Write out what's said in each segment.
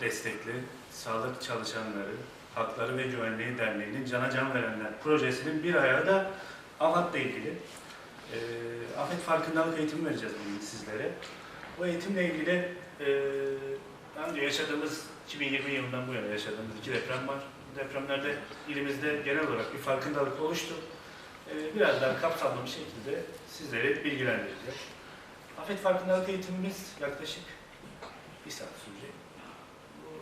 destekli sağlık çalışanları, Hakları ve Güvenliği Derneği'nin Cana Can Verenler projesinin bir ayağı da AFAD'la ilgili. E, afet farkındalık eğitimi vereceğiz bugün sizlere. Bu eğitimle ilgili e, daha önce yaşadığımız 2020 yılından bu yana yaşadığımız iki deprem var. Depremlerde ilimizde genel olarak bir farkındalık oluştu. E, biraz daha kapsamlı bir şekilde sizleri bilgilendireceğiz. Afet farkındalık eğitimimiz yaklaşık bir saat sürecek.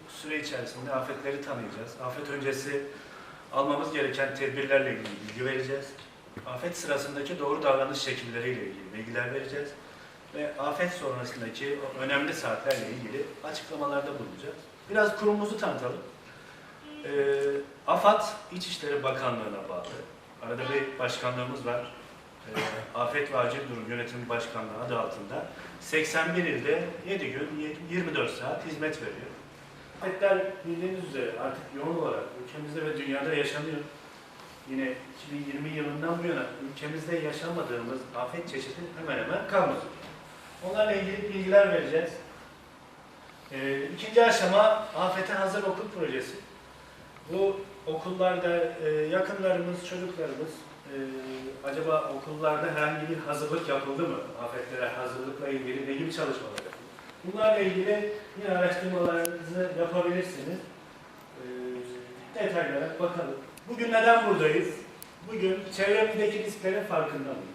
Süre içerisinde afetleri tanıyacağız. Afet öncesi almamız gereken tedbirlerle ilgili bilgi vereceğiz. Afet sırasındaki doğru davranış şekilleriyle ilgili bilgiler vereceğiz. Ve afet sonrasındaki önemli saatlerle ilgili açıklamalarda bulunacağız. Biraz kurumumuzu tanıtalım. Ee, AFAD İçişleri Bakanlığı'na bağlı. Arada bir başkanlığımız var. Ee, Afet ve Acil Durum Yönetimi Başkanlığı adı altında 81 ilde 7 gün 24 saat hizmet veriyor. Afetler bildiğiniz üzere artık yoğun olarak ülkemizde ve dünyada yaşanıyor. Yine 2020 yılından bu yana ülkemizde yaşamadığımız afet çeşidi hemen hemen kalmadı. Onlarla ilgili bilgiler vereceğiz. Ee, ikinci aşama afete hazır okul projesi. Bu okullarda e, yakınlarımız, çocuklarımız e, acaba okullarda herhangi bir hazırlık yapıldı mı? Afetlere hazırlıkla ilgili ne gibi çalışmalar? Bunlarla ilgili yine araştırmalarınızı yapabilirsiniz. E, detaylara bakalım. Bugün neden buradayız? Bugün çevremizdeki risklerin farkında mıyız?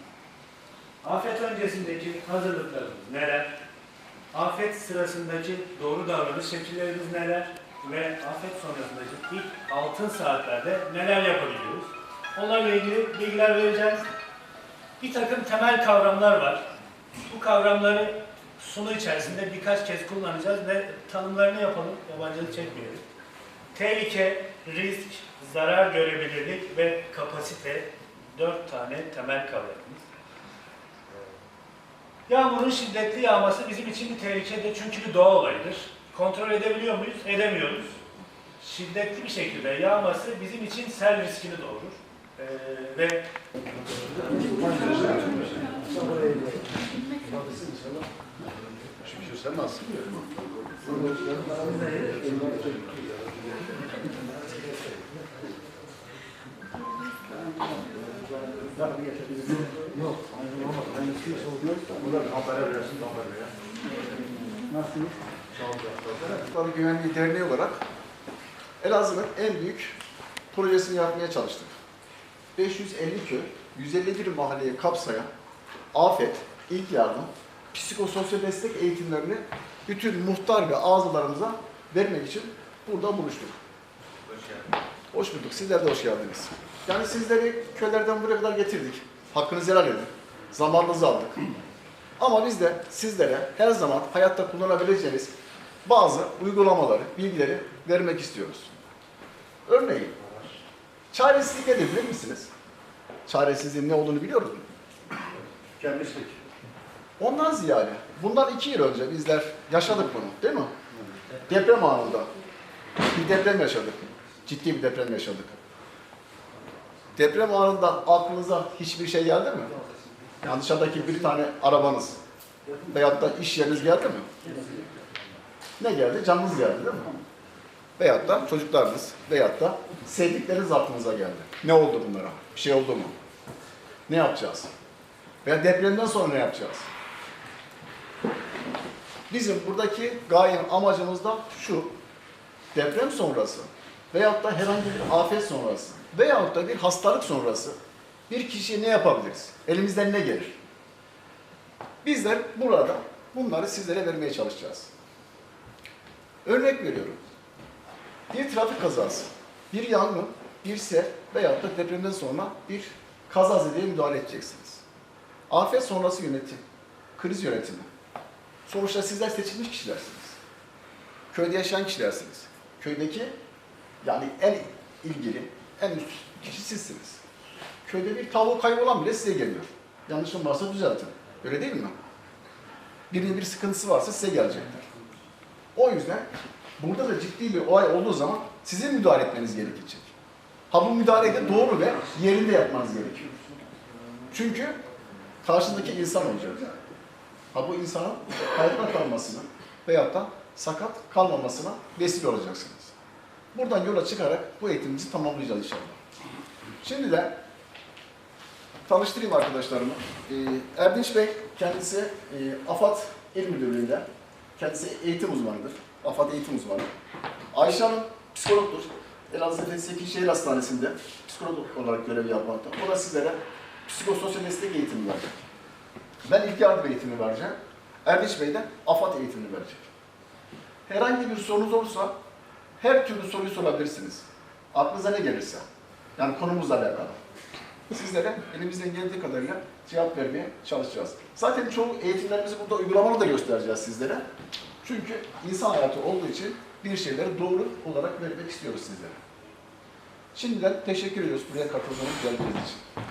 Afet öncesindeki hazırlıklarımız neler? Afet sırasındaki doğru davranış şekillerimiz neler? Ve afet sonrasındaki ilk altın saatlerde neler yapabiliyoruz? Onlarla ilgili bilgiler vereceğiz. Bir takım temel kavramlar var. Bu kavramları sunu içerisinde birkaç kez kullanacağız ve tanımlarını yapalım, yabancılık çekmeyelim. Tehlike, risk, zarar görebilirlik ve kapasite dört tane temel kavramımız. Yağmurun şiddetli yağması bizim için bir tehlikedir çünkü bir doğa olayıdır. Kontrol edebiliyor muyuz? Edemiyoruz. Şiddetli bir şekilde yağması bizim için sel riskini doğurur. Ee, ve Nasılsın? Yok, oluyor. Bunlar haber versin, haber ver. Nasıl? Güvenliği Derneği olarak Elazığ'ın en büyük projesini yapmaya çalıştık. 550 köy, 151 mahalleyi kapsayan afet, ilk yardım, psikososyal destek eğitimlerini bütün muhtar ve ağzalarımıza vermek için burada buluştuk. Hoş bulduk. Sizler de hoş geldiniz. Yani sizleri köylerden buraya kadar getirdik. Hakkınızı helal edin. Zamanınızı aldık. Ama biz de sizlere her zaman hayatta kullanabileceğiniz bazı uygulamaları, bilgileri vermek istiyoruz. Örneğin, çaresizlik nedir bilir misiniz? Çaresizliğin ne olduğunu biliyoruz mu? Tükenmişlik. Ondan ziyade, bundan iki yıl önce bizler yaşadık bunu, değil mi? Deprem anında bir deprem yaşadık. Ciddi bir deprem yaşadık. Deprem anında aklınıza hiçbir şey geldi mi? Yani dışarıdaki bir tane arabanız veyahut da iş yeriniz geldi mi? Ne geldi? Canınız geldi değil mi? Veyahut da çocuklarınız veyahut da sevdikleriniz aklınıza geldi. Ne oldu bunlara? Bir şey oldu mu? Ne yapacağız? Veya depremden sonra ne yapacağız? Bizim buradaki gayem amacımız da şu. Deprem sonrası veyahut da herhangi bir afet sonrası veyahut da bir hastalık sonrası bir kişiye ne yapabiliriz? Elimizden ne gelir? Bizler burada bunları sizlere vermeye çalışacağız. Örnek veriyorum. Bir trafik kazası, bir yangın, bir sel veyahut da depremden sonra bir kazazedeye müdahale edeceksiniz. Afet sonrası yönetim, kriz yönetimi. Sonuçta sizler seçilmiş kişilersiniz. Köyde yaşayan kişilersiniz. Köydeki yani en ilgili, en üst kişi sizsiniz. Köyde bir tavuğu kaybolan bile size geliyor. Yanlışım varsa düzeltin. Öyle değil mi? Birinin bir sıkıntısı varsa size gelecekler. O yüzden burada da ciddi bir olay olduğu zaman sizin müdahale etmeniz gerekecek. Ha bu müdahaleyi de doğru ve yerinde yapmanız gerekiyor. Çünkü karşındaki insan olacak. Ha bu insanın hayatta kalmasını veyahut da sakat kalmamasına vesile olacaksınız. Buradan yola çıkarak bu eğitimimizi tamamlayacağız inşallah. Şimdi de tanıştırayım arkadaşlarımı. Ee, Erdinç Bey kendisi e, AFAD İl Müdürlüğü'nde. Kendisi eğitim uzmanıdır. AFAD eğitim uzmanı. Ayşe Hanım psikologdur. Elazığ Fethi Şehir Hastanesi'nde psikolog olarak görev yapmakta. O da sizlere psikososyal destek eğitimi verecek. Ben ilk yardım eğitimi vereceğim. Erdinç Bey de AFAD eğitimini verecek. Herhangi bir sorunuz olursa her türlü soruyu sorabilirsiniz. Aklınıza ne gelirse. Yani konumuzla alakalı. Sizlere elimizden geldiği kadarıyla cevap vermeye çalışacağız. Zaten çoğu eğitimlerimizi burada uygulamalı da göstereceğiz sizlere. Çünkü insan hayatı olduğu için bir şeyleri doğru olarak vermek istiyoruz sizlere. Şimdiden teşekkür ediyoruz buraya katıldığınız geldiğiniz için.